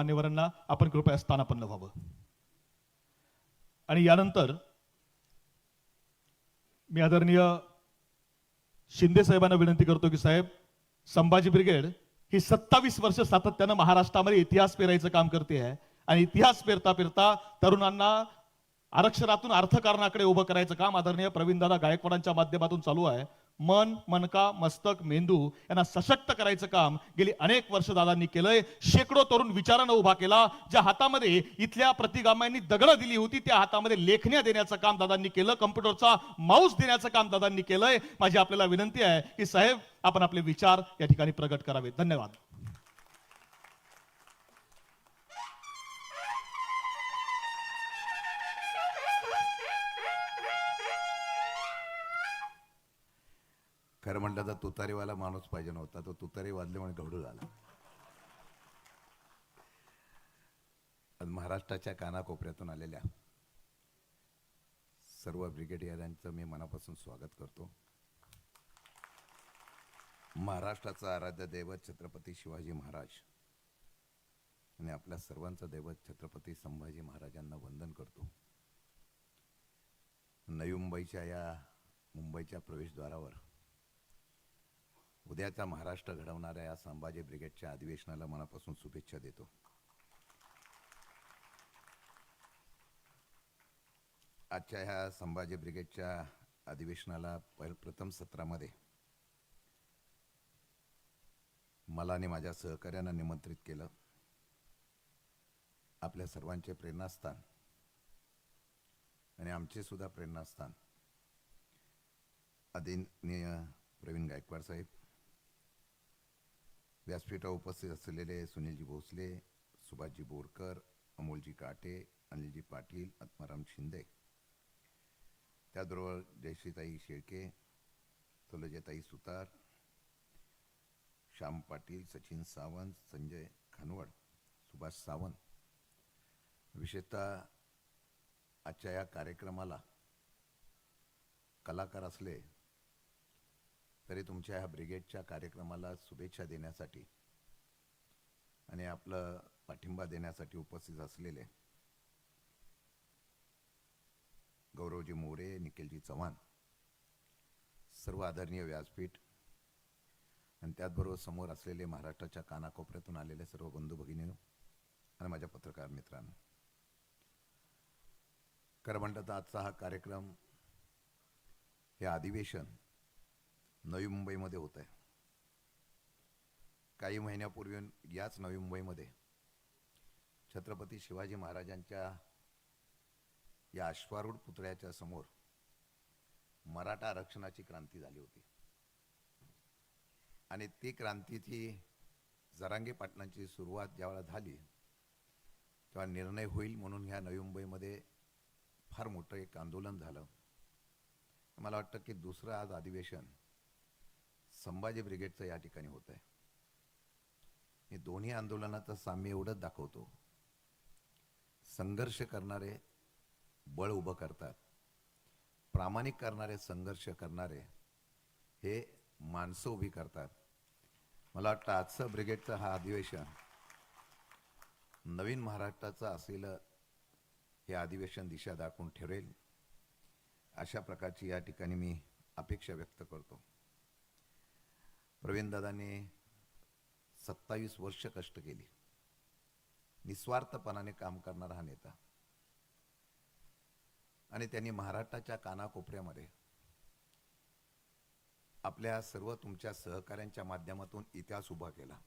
मान्यवरांना आपण कृपया स्थानापन्न व्हावं आणि यानंतर मी आदरणीय शिंदे साहेबांना विनंती करतो की साहेब संभाजी ब्रिगेड ही सत्तावीस वर्ष सातत्यानं महाराष्ट्रामध्ये इतिहास पेरायचं काम करते आहे. आणि इतिहास पेरता पेरता तरुणांना आरक्षणातून अर्थकारणाकडे उभं करायचं काम आदरणीय प्रवीणदादा गायकवाडांच्या माध्यमातून चालू आहे. मन मनका मस्तक मेंदू यांना सशक्त करायचं काम गेली अनेक वर्ष दादांनी केलंय. शेकडो तरुण विचारानं उभा केला ज्या हातामध्ये इथल्या प्रतिगाम्यांनी दगडं दिली होती त्या हातामध्ये लेखण्या देण्याचं काम दादांनी केलं कम्प्युटरचा माऊस देण्याचं काम दादांनी केलंय. माझी आपल्याला विनंती आहे की साहेब आपण आपले विचार या ठिकाणी प्रगट करावे धन्यवाद. खरं म्हटलं तर तुतारीवाला माणूस पाहिजे नव्हता. तो तुतारी वाजल्यामुळे गवडू झाला महाराष्ट्राच्या कानाकोपऱ्यातून आलेल्या सर्व ब्रिगेडियरांचं मी मनापासून स्वागत करतो. महाराष्ट्राचं आराध्य दैवत छत्रपती शिवाजी महाराज आणि आपल्या सर्वांचं दैवत छत्रपती संभाजी महाराजांना वंदन करतो. नवी मुंबईच्या या मुंबईच्या प्रवेशद्वारावर उद्याचा महाराष्ट्र घडवणाऱ्या या संभाजी ब्रिगेडच्या अधिवेशनाला मनापासून शुभेच्छा देतो. आजच्या ह्या संभाजी ब्रिगेडच्या अधिवेशनाला पहिल प्रथम सत्रामध्ये मला आणि माझ्या सहकार्यांना निमंत्रित केलं. आपल्या सर्वांचे प्रेरणास्थान आणि आमचे सुद्धा प्रेरणास्थान आदरणीय प्रवीण गायकवाड साहेब व्यासपीठावर उपस्थित असलेले सुनीलजी भोसले सुभाषजी बोरकर अमोलजी काटे अनिलजी पाटील आत्माराम शिंदे. त्याचबरोबर जयश्रीताई शेळके तोलजेताई सुतार श्याम पाटील सचिन सावंत संजय खानवड सुभाष सावंत. विशेषतः आजच्या या कार्यक्रमाला कलाकार असले तरी तुमच्या ह्या ब्रिगेडच्या कार्यक्रमाला शुभेच्छा देण्यासाठी आणि आपलं पाठिंबा देण्यासाठी उपस्थित असलेले गौरवजी मोरे निखिलजी चव्हाण सर्व आदरणीय व्यासपीठ आणि त्याचबरोबर समोर असलेले महाराष्ट्राच्या कानाकोपऱ्यातून आलेले सर्व बंधू भगिनी आणि माझ्या पत्रकार मित्रांनो. खरं म्हणतात आजचा हा कार्यक्रम हे अधिवेशन नवी मुंबईमध्ये होत आहे काही महिन्यापूर्वी याच नवी मुंबईमध्ये छत्रपती शिवाजी महाराजांच्या या अश्वारूढ पुतळ्याच्या समोर मराठा आरक्षणाची क्रांती झाली होती. आणि ती क्रांतीची जरांगे पाटणांची सुरुवात ज्यावेळेला झाली तेव्हा निर्णय होईल म्हणून ह्या नवी मुंबईमध्ये फार मोठं एक आंदोलन झालं. मला वाटतं की दुसरं आज अधिवेशन संभाजी ब्रिगेडचं या ठिकाणी होत आहे हे दोन्ही आंदोलनाचं साम्य एवढंच दाखवतो. संघर्ष करणारे बळ उभं करतात. प्रामाणिक करणारे संघर्ष करणारे हे माणसं उभी करतात. मला वाटतं आजचं ब्रिगेडचं हा अधिवेशन नवीन महाराष्ट्राचं असलेलं हे अधिवेशन दिशा दाखवून ठेवेल अशा प्रकारची या ठिकाणी मी अपेक्षा व्यक्त करतो. प्रवीणदादाने सत्तावीस वर्ष कष्ट केली. निस्वार्थपणाने काम करणारा हा नेता. आणि त्यांनी महाराष्ट्राच्या कानाकोपऱ्यामध्ये आपल्या सर्व तुमच्या सहकाऱ्यांच्या माध्यमातून इतिहास उभा केला.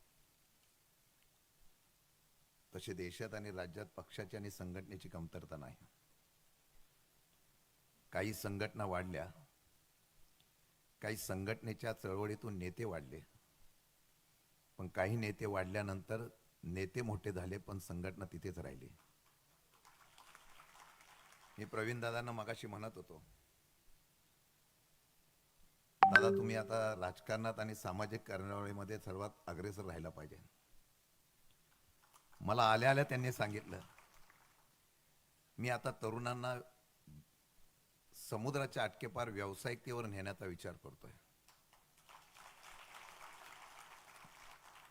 तसे देशात आणि राज्यात पक्षाची आणि संघटनेची कमतरता नाही. काही संघटना वाढल्या. काही संघटनेच्या चळवळीतून नेते वाढले. पण काही नेते वाढल्यानंतर नेते मोठे झाले पण संघटना तिथेच राहिली. मी प्रवीण दादांना मगाशी म्हणत होतो दादा तुम्ही आता राजकारणात आणि सामाजिक कार्यावळीमध्ये सर्वात अग्रेसर राहायला पाहिजे. मला आल्या आल्या त्यांनी सांगितलं मी आता तरुणांना समुद्राच्या अटकेपार व्यावसायिकतेवर नेण्याचा विचार करतोय.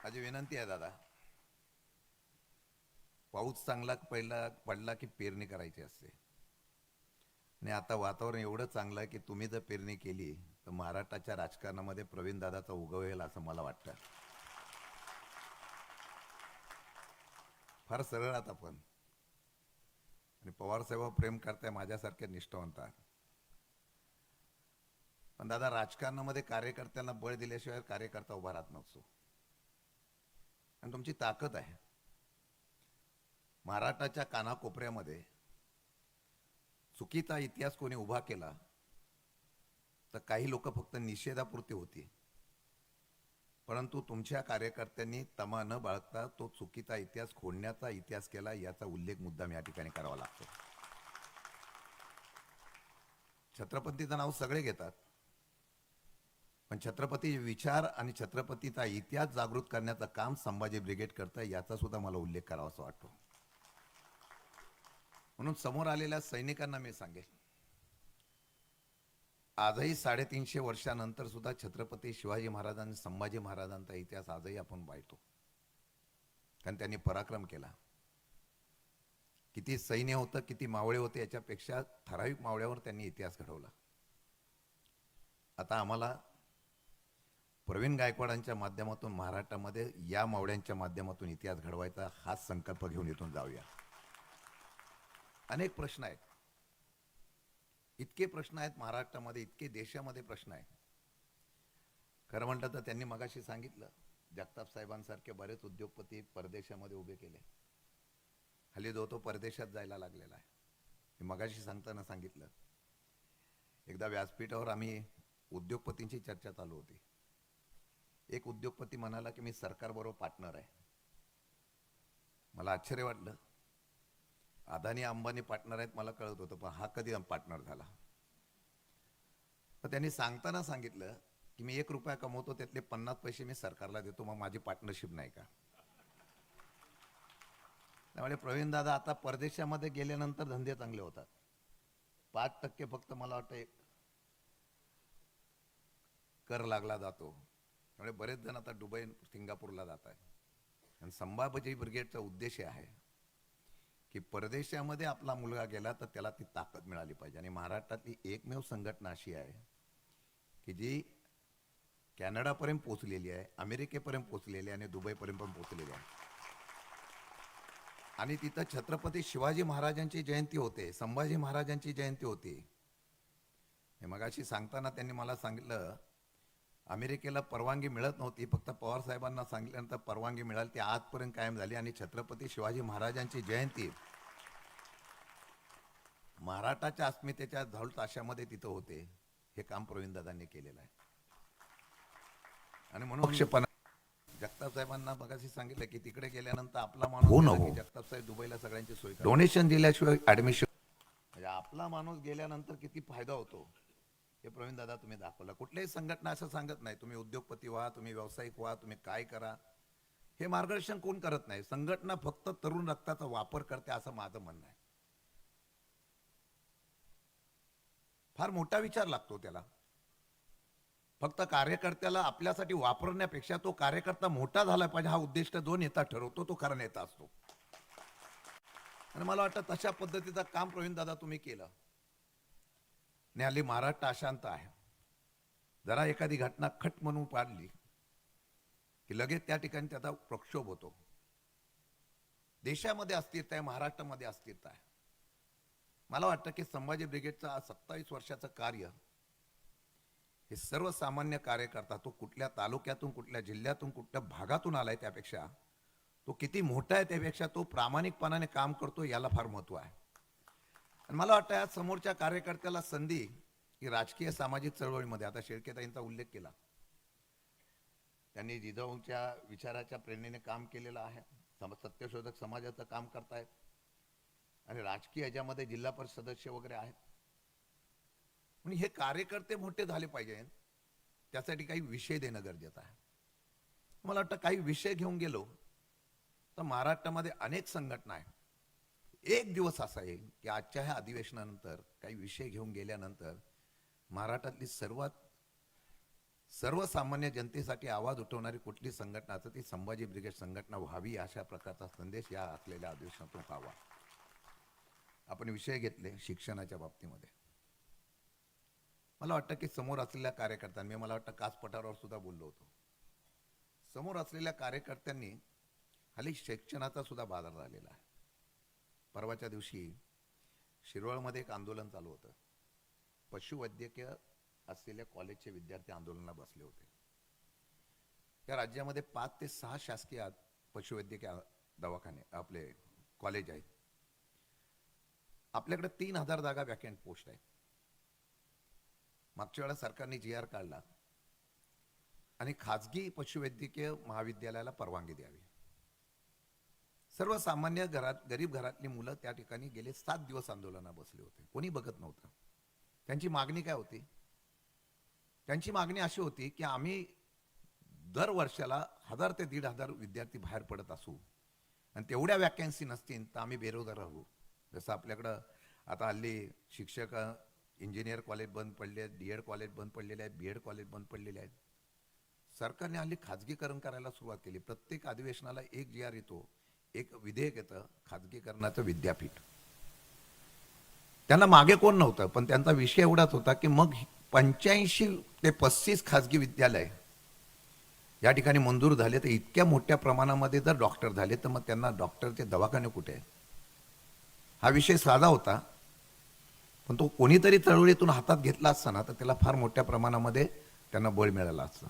माझी विनंती आहे दादा. पाऊस चांगला पहिला पडला की पेरणी करायची असते. आणि आता वातावरण एवढं चांगलं आहे की तुम्ही जर पेरणी केली तर महाराष्ट्राच्या राजकारणामध्ये प्रवीण दादाचा उगवेल असं मला वाटतं. फार सरळ आहात आपण आणि पवार साहेब प्रेम करताय माझ्यासारख्या निष्ठावंत. आहात. पण दादा राजकारणामध्ये कार्यकर्त्यांना बळ दिल्याशिवाय कार्यकर्ता उभा राहत नसतो. आणि तुमची ताकद आहे. महाराष्ट्राच्या कानाकोपऱ्यामध्ये चुकीचा इतिहास कोणी उभा केला तर काही लोक फक्त निषेधापुरती होती. परंतु तुमच्या कार्यकर्त्यांनी तमा न बाळगता तो चुकीचा इतिहास खोडण्याचा इतिहास केला याचा उल्लेख मुद्दाम या ठिकाणी करावा लागतो. छत्रपतीचं नाव सगळे घेतात. पण छत्रपती विचार आणि छत्रपतीचा इतिहास जागृत करण्याचं काम संभाजी ब्रिगेड करतं याचा सुद्धा मला उल्लेख करावा असं वाटतो. म्हणून समोर आलेल्या सैनिकांना मी सांगेल. आजही साडेतीनशे वर्षानंतर सुद्धा छत्रपती शिवाजी महाराजांनी संभाजी महाराजांचा इतिहास आजही आपण पाहतो. कारण त्यांनी पराक्रम केला. किती सैन्य होतं किती मावळे होते याच्यापेक्षा ठराविक मावळ्यावर त्यांनी इतिहास घडवला. आता आम्हाला प्रवीण गायकवाडांच्या माध्यमातून महाराष्ट्रामध्ये या मावळ्यांच्या माध्यमातून इतिहास घडवायचा हाच संकल्प घेऊन इथून जाऊया. अनेक प्रश्न आहेत. इतके प्रश्न आहेत महाराष्ट्रामध्ये इतके देशामध्ये प्रश्न आहेत. खरं म्हटलं तर त्यांनी मगाशी सांगितलं जगताप साहेबांसारखे बरेच उद्योगपती परदेशामध्ये उभे केले. हल्ली जो तो परदेशात जायला लागलेला आहे. हे मगाशी सांगताना सांगितलं एकदा व्यासपीठावर आम्ही उद्योगपतींची चर्चा चालू होती. एक उद्योगपती म्हणाला की मी सरकारबरोबर पार्टनर आहे. मला आश्चर्य वाटलं. अदानी अंबानी पार्टनर आहेत मला कळत होतं पण हा कधी पार्टनर झाला? तर त्यांनी सांगताना सांगितलं की मी एक रुपया कमवतो त्यातले पन्नास पैसे मी सरकारला देतो मग माझी पार्टनरशिप नाही का? त्यामुळे प्रवीण दादा आता परदेशामध्ये गेल्यानंतर धंदे चांगले होतात. पाच टक्के फक्त मला वाटतं एक कर लागला जातो. त्यामुळे बरेच जण आता दुबई सिंगापूरला जात आहे आणि संभाजी ब्रिगेडचा उद्देश आहे की परदेशामध्ये आपला मुलगा गेला तर त्याला ती ताकद मिळाली पाहिजे. आणि महाराष्ट्रातली एकमेव संघटना अशी आहे की जी कॅनडापर्यंत पोचलेली आहे अमेरिकेपर्यंत पोचलेली आहे आणि दुबईपर्यंत पण पोचलेली आहे. आणि तिथं छत्रपती शिवाजी महाराजांची जयंती होते संभाजी महाराजांची जयंती होती. हे मगाशी सांगताना त्यांनी मला सांगितलं अमेरिकेला परवानगी मिळत नव्हती. फक्त पवार साहेबांना सांगितल्यानंतर परवानगी मिळाली. ती आजपर्यंत कायम झाली आणि छत्रपती शिवाजी महाराजांची जयंती महाराष्ट्राच्या अस्मितेच्या धौल ताशामध्ये तिथं होते. हे काम प्रवीणदादांनी केलेलं आहे. आणि म्हणून जगताप साहेबांना मगाशी सांगितलं की तिकडे गेल्यानंतर आपला माणूस हो हो. जगताप साहेब दुबईला सगळ्यांची सोय डोनेशन दिल्याशिवाय ऍडमिशन म्हणजे आपला माणूस गेल्यानंतर किती फायदा होतो. हे प्रवीण दादा तुम्ही दाखवला. कुठल्याही संघटना असं सांगत नाही तुम्ही उद्योगपती व्हा तुम्ही व्यावसायिक व्हा तुम्ही काय करा. हे मार्गदर्शन कोण करत नाही? संघटना फक्त तरुण रक्ताचा वापर करते असं माझं म्हणणं आहे. फार मोठा विचार लागतो त्याला. फक्त कार्यकर्त्याला आपल्यासाठी वापरण्यापेक्षा तो कार्यकर्ता मोठा झाला पाहिजे हा उद्दिष्ट जो नेता ठरवतो तो खरा नेता असतो. आणि मला वाटतं तशा पद्धतीचं काम प्रवीण दादा तुम्ही केलं. आणि हल्ली महाराष्ट्र अशांत आहे. जरा एखादी घटना खट म्हणून पाडली की लगेच त्या ठिकाणी त्याचा प्रक्षोभ होतो. देशामध्ये अस्थिरता आहे महाराष्ट्रामध्ये अस्थिरता आहे. मला वाटतं की संभाजी ब्रिगेडचं सत्तावीस वर्षाचं कार्य हे सर्वसामान्य कार्यकर्ता तो कुठल्या तालुक्यातून कुठल्या जिल्ह्यातून कुठल्या भागातून आलाय त्यापेक्षा तो किती मोठा आहे त्यापेक्षा तो प्रामाणिकपणाने काम करतो याला फार महत्त्व आहे. मला वाटतं या समोरच्या कार्यकर्त्याला संधी की राजकीय सामाजिक चळवळीमध्ये आता शेळकेताईंचा उल्लेख केला. त्यांनी जिजाऊच्या विचाराच्या प्रेरणेने काम केलेलं आहे. सम- सत्यशोधक समाजाचं काम करतायत. आणि राजकीय याच्यामध्ये जिल्हा परिषद सदस्य वगैरे आहेत. म्हणून हे कार्यकर्ते मोठे झाले पाहिजे. त्यासाठी काही विषय देणं गरजेचं आहे. मला वाटतं काही विषय घेऊन गेलो तर महाराष्ट्रामध्ये अनेक संघटना आहेत. एक दिवस असा येईल की आजच्या ह्या अधिवेशनानंतर काही विषय घेऊन गेल्यानंतर महाराष्ट्रातली सर्वात सर्वसामान्य जनतेसाठी आवाज उठवणारी कुठली संघटना असं ती संभाजी ब्रिगेड संघटना व्हावी अशा प्रकारचा संदेश या असलेल्या अधिवेशनातून पावा. आपण विषय घेतले शिक्षणाच्या बाबतीमध्ये. मला वाटतं की समोर असलेल्या कार्यकर्त्यांनी मला वाटतं काचपटावर सुद्धा बोललो होतो. समोर असलेल्या कार्यकर्त्यांनी हल्ली शिक्षणाचा सुद्धा बाजार झालेला आहे. परवाच्या दिवशी शिरोळमध्ये एक आंदोलन चालू होतं. पशुवैद्यकीय असलेल्या कॉलेजचे विद्यार्थी आंदोलनाला बसले होते. या राज्यामध्ये पाच ते सहा शासकीय पशुवैद्यकीय दवाखाने आपले कॉलेज आहेत. आपल्याकडे तीन हजार जागा वॅकंट पोस्ट आहे. मागच्या वेळा सरकारने जी आर काढला आणि खाजगी पशुवैद्यकीय महाविद्यालयाला परवानगी द्यावी. सर्वसामान्य घरात गरीब घरातली मुलं त्या ठिकाणी गेले सात दिवस आंदोलना बसले होते. कोणी बघत नव्हतं. त्यांची मागणी काय होती? त्यांची मागणी अशी होती की आम्ही दर वर्षाला हजार ते दीड हजार विद्यार्थी बाहेर पडत असू. आणि तेवढ्या वॅकन्सी नसतील तर आम्ही बेरोजगार राहू. जसं आपल्याकडं आता हल्ली शिक्षक इंजिनियर कॉलेज बंद पडले आहेत डी एड कॉलेज बंद पडलेले आहेत बी एड कॉलेज बंद पडलेले आहेत. सरकारने हल्ली खाजगीकरण करायला सुरुवात केली. प्रत्येक अधिवेशनाला एक जी आर येतो. एक विधेयक येतं खाजगीकरणाचं विद्यापीठ. त्यांना मागे कोण नव्हतं पण त्यांचा विषय एवढाच होता की मग पंच्याऐंशी ते पस्तीस खाजगी विद्यालय या ठिकाणी मंजूर झाले तर इतक्या मोठ्या प्रमाणामध्ये जर डॉक्टर झाले तर मग त्यांना डॉक्टरचे दवाखाने कुठे? हा विषय साधा होता पण तो कोणीतरी चळवळीतून हातात घेतला असताना तर त्याला फार मोठ्या प्रमाणामध्ये त्यांना बळ मिळालं असतं.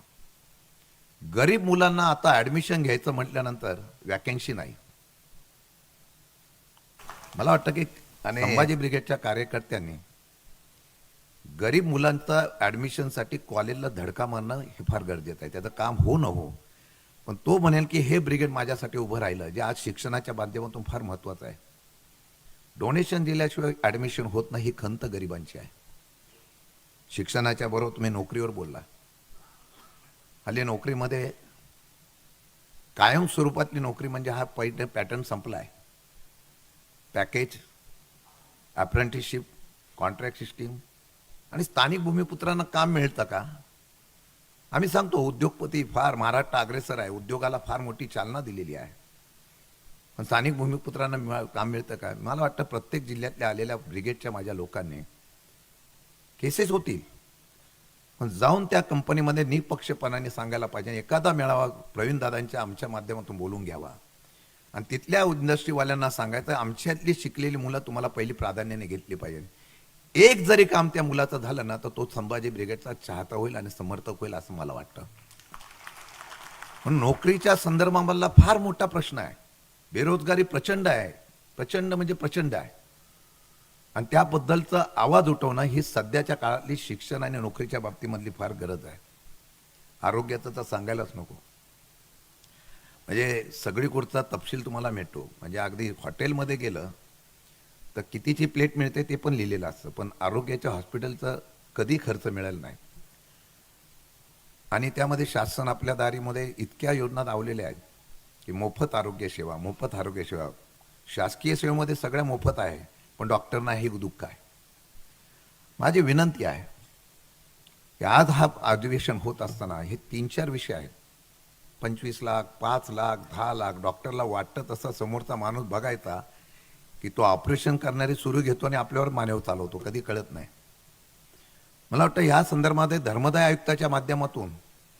गरीब मुलांना आता ऍडमिशन घ्यायचं म्हटल्यानंतर वॅकेन्सी नाही. मला वाटतं की आणि- संभाजी ब्रिगेडच्या कार्यकर्त्यांनी गरीब मुलांचा ऍडमिशनसाठी कॉलेजला धडका मारणं हे फार गरजेचं आहे. त्याचं काम हो न हो पण तो म्हणेल की हे ब्रिगेड माझ्यासाठी उभं राहिलं जे आज शिक्षणाच्या माध्यमातून फार महत्वाचं आहे. डोनेशन दिल्याशिवाय ऍडमिशन होत नाही ही खंत गरिबांची आहे. शिक्षणाच्या बरोबर तुम्ही नोकरीवर बोलला. हल्ली नोकरीमध्ये कायम स्वरूपातली नोकरी म्हणजे हा पहिले पॅटर्न संपला आहे पॅकेज अप्रेंटिसशिप कॉन्ट्रॅक्ट सिस्टीम आणि स्थानिक भूमिपुत्रांना काम मिळतं का? आम्ही सांगतो उद्योगपती फार महाराष्ट्र अग्रेसर आहे उद्योगाला फार मोठी चालना दिलेली आहे. पण स्थानिक भूमिपुत्रांना मिळा- काम मिळतं का? मला वाटतं प्रत्येक जिल्ह्यातल्या आलेल्या ब्रिगेडच्या माझ्या लोकांनी केसेस होतील. पण जाऊन त्या कंपनीमध्ये निपक्षपणाने सांगायला पाहिजे एखादा मेळावा प्रवीण दादांच्या आमच्या माध्यमातून बोलून घ्यावा. आणि तिथल्या इंडस्ट्रीवाल्यांना सांगायचं आमच्यातली शिकलेली मुलं तुम्हाला पहिली प्राधान्याने घेतली पाहिजे. एक जरी काम त्या मुलाचं झालं ना तर तो संभाजी ब्रिगेडचा चाहता होईल आणि समर्थक होईल असं मला वाटतं. पण नोकरीच्या संदर्भामधला फार मोठा प्रश्न आहे. बेरोजगारी प्रचंड आहे. प्रचंड म्हणजे प्रचंड आहे. आणि त्याबद्दलचा आवाज उठवणं ही सध्याच्या काळातली शिक्षण आणि नोकरीच्या बाबतीमधली फार गरज आहे. आरोग्याचं तर सांगायलाच नको. म्हणजे सगळीकडचा तपशील तुम्हाला मिळतो म्हणजे अगदी हॉटेलमध्ये गेलं तर कितीची प्लेट मिळते ते पण लिहिलेलं असतं. पण आरोग्याच्या हॉस्पिटलचा कधी खर्च मिळाला नाही. आणि त्यामध्ये शासन आपल्या दारीमध्ये इतक्या योजना लावलेल्या आहेत की मोफत आरोग्य सेवा मोफत आरोग्य सेवा. शासकीय सेवेमध्ये सगळ्या मोफत आहे पण डॉक्टरना हे दुःख आहे. माझी विनंती आहे की आज हा अधिवेशन होत असताना हे तीन चार विषय आहेत. पंचवीस लाख पाच लाख दहा लाख. डॉक्टरला वाटतं तसा समोरचा माणूस बघायचा की तो ऑपरेशन करणारी सुरू घेतो आणि आपल्यावर मानव चालवतो. कधी कळत नाही. मला वाटतं ह्या संदर्भामध्ये धर्मदाय आयुक्ताच्या माध्यमातून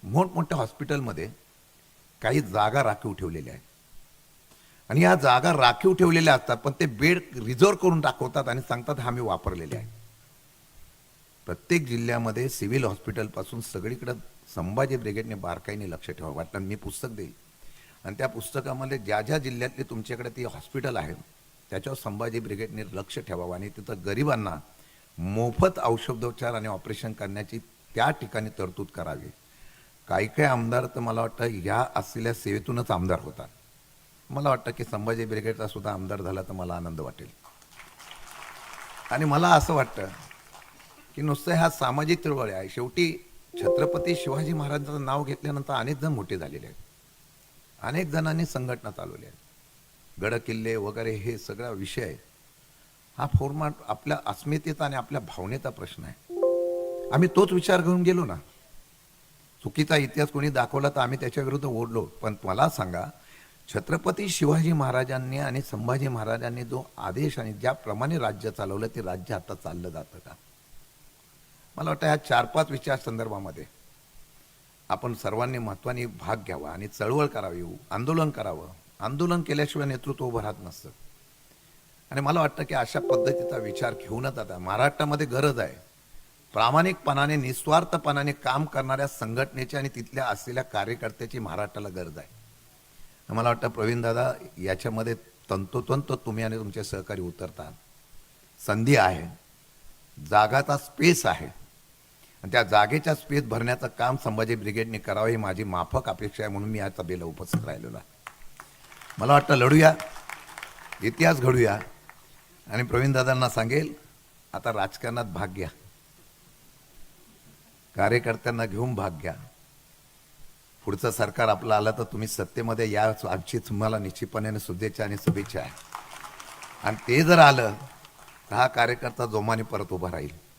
मोठमोठ्या हॉस्पिटलमध्ये काही जागा राखीव ठेवलेल्या आहेत. आणि या जागा राखीव ठेवलेल्या असतात पण ते बेड रिझर्व करून दाखवतात आणि सांगतात हा मी वापरलेले आहे प्रत्येक जिल्ह्यामध्ये सिव्हिल हॉस्पिटलपासून सगळीकडं संभाजी ब्रिगेडने बारकाईने लक्ष ठेवा वाटलं मी पुस्तक देईल. आणि त्या पुस्तकामध्ये ज्या ज्या जिल्ह्यातली तुमच्याकडे ती हॉस्पिटल आहे त्याच्यावर संभाजी ब्रिगेडने लक्ष ठेवावं. आणि तिथं गरिबांना मोफत औषधोपचार आणि ऑपरेशन करण्याची त्या ठिकाणी तरतूद करावी. काही काही आमदार तर मला वाटतं ह्या असलेल्या सेवेतूनच आमदार होतात. मला वाटतं की संभाजी ब्रिगेडचा सुद्धा आमदार झाला तर मला आनंद वाटेल. आणि मला असं वाटतं की नुसतं ह्या सामाजिक चळवळी आहे. शेवटी छत्रपती शिवाजी महाराजांचं नाव घेतल्यानंतर अनेक जण मोठे झालेले आहेत. अनेक जणांनी संघटना चालवल्या आहेत. गड किल्ले वगैरे हे सगळा विषय आहे. हा फॉर्मॅट आपल्या अस्मितेचा आणि आपल्या भावनेचा प्रश्न आहे. आम्ही तोच विचार घेऊन गेलो ना. चुकीचा इतिहास कोणी दाखवला तर आम्ही त्याच्या विरुद्ध ओढलो. पण मला सांगा छत्रपती शिवाजी महाराजांनी आणि संभाजी महाराजांनी जो आदेश आणि ज्याप्रमाणे राज्य चालवलं ते राज्य आता चाललं जातं का? मला वाटतं ह्या चार पाच विचार संदर्भामध्ये आपण सर्वांनी महत्वाने भाग घ्यावा आणि चळवळ करावी आंदोलन करावं. आंदोलन केल्याशिवाय नेतृत्व उभं राहत नसतं. आणि मला वाटतं की अशा पद्धतीचा विचार घेऊनच आता महाराष्ट्रामध्ये गरज आहे. प्रामाणिकपणाने निस्वार्थपणाने काम करणाऱ्या संघटनेची आणि तिथल्या असलेल्या कार्यकर्त्याची महाराष्ट्राला गरज आहे. मला वाटतं प्रवीण दादा याच्यामध्ये तंतोतंत तुम्ही आणि तुमचे सहकारी उतरतात. संधी आहे. जागाचा स्पेस आहे. आणि त्या जागेच्या स्पेस भरण्याचं काम संभाजी ब्रिगेडने करावं ही माझी माफक अपेक्षा आहे म्हणून मी या सभेला उपस्थित राहिलेलो आहे. मला वाटतं लढूया इतिहास घडूया आणि प्रवीण दादांना सांगेल आता राजकारणात भाग घ्या. कार्यकर्त्यांना घेऊन भाग घ्या. पुढचं सरकार आपलं आलं तर तुम्ही सत्तेमध्ये या आमची तुम्हाला निश्चितपणे शुभेच्छा आणि शुभेच्छा आहे. आणि ते जर आलं तर हा कार्यकर्ता जोमाने परत उभा राहील.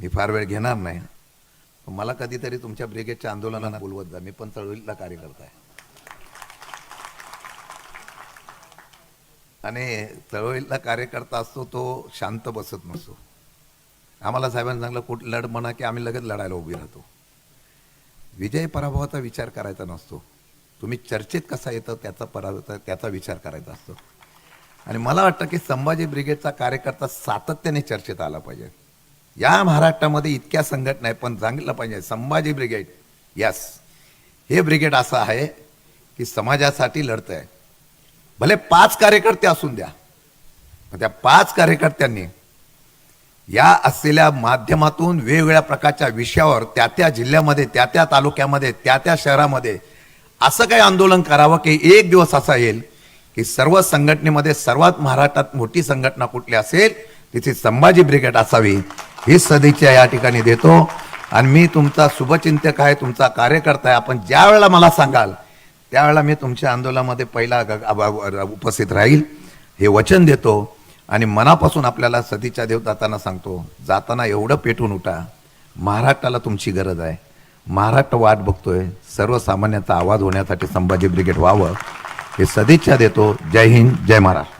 मी फार वेळ घेणार नाही. मला कधीतरी तुमच्या ब्रिगेडच्या आंदोलनाला बोलवत जा. मी पण चळवळीतला कार्यकर्ता आहे आणि चळवळीतला कार्यकर्ता असतो तो शांत बसत नसतो. आम्हाला साहेबांनी सांगलं कुठ लढ म्हणा की आम्ही लगेच लढायला उभी राहतो. विजय पराभवाचा विचार करायचा नसतो. तुम्ही चर्चेत कसा येतं त्याचा पराभव त्याचा विचार करायचा असतो. आणि मला वाटतं की संभाजी ब्रिगेडचा कार्यकर्ता सातत्याने चर्चेत आला पाहिजे. या महाराष्ट्रामध्ये इतक्या संघटना आहे पण सांगितलं पाहिजे संभाजी ब्रिगेड यस. हे ब्रिगेड असं आहे की समाजासाठी लढत आहे भले पाच कार्यकर्ते असून द्या त्या पाच कार्यकर्त्यांनी या असलेल्या माध्यमातून वेगवेगळ्या प्रकारच्या विषयावर त्या त्या जिल्ह्यामध्ये त्या त्या तालुक्यामध्ये त्या त्या शहरामध्ये असं काही आंदोलन करावं की एक दिवस असा येईल की सर्व संघटनेमध्ये सर्वात महाराष्ट्रात मोठी संघटना कुठली असेल तिथे संभाजी ब्रिगेड असावी. ही सदिच्छा या ठिकाणी देतो. आणि मी तुमचा शुभचिंतक आहे तुमचा कार्यकर्ता आहे. आपण ज्या वेळेला मला सांगाल त्यावेळेला मी तुमच्या आंदोलनामध्ये पहिला ग- उपस्थित राहील. हे वचन देतो. आणि मनापासून आपल्याला सतीच्या देव जाताना सांगतो जाताना एवढं पेटून उठा. महाराष्ट्राला तुमची गरज आहे. महाराष्ट्र वाट बघतोय. सर्वसामान्यांचा आवाज होण्यासाठी संभाजी ब्रिगेड व्हावं. हे सदिच्छा देतो. जय हिंद जय महाराष्ट्र.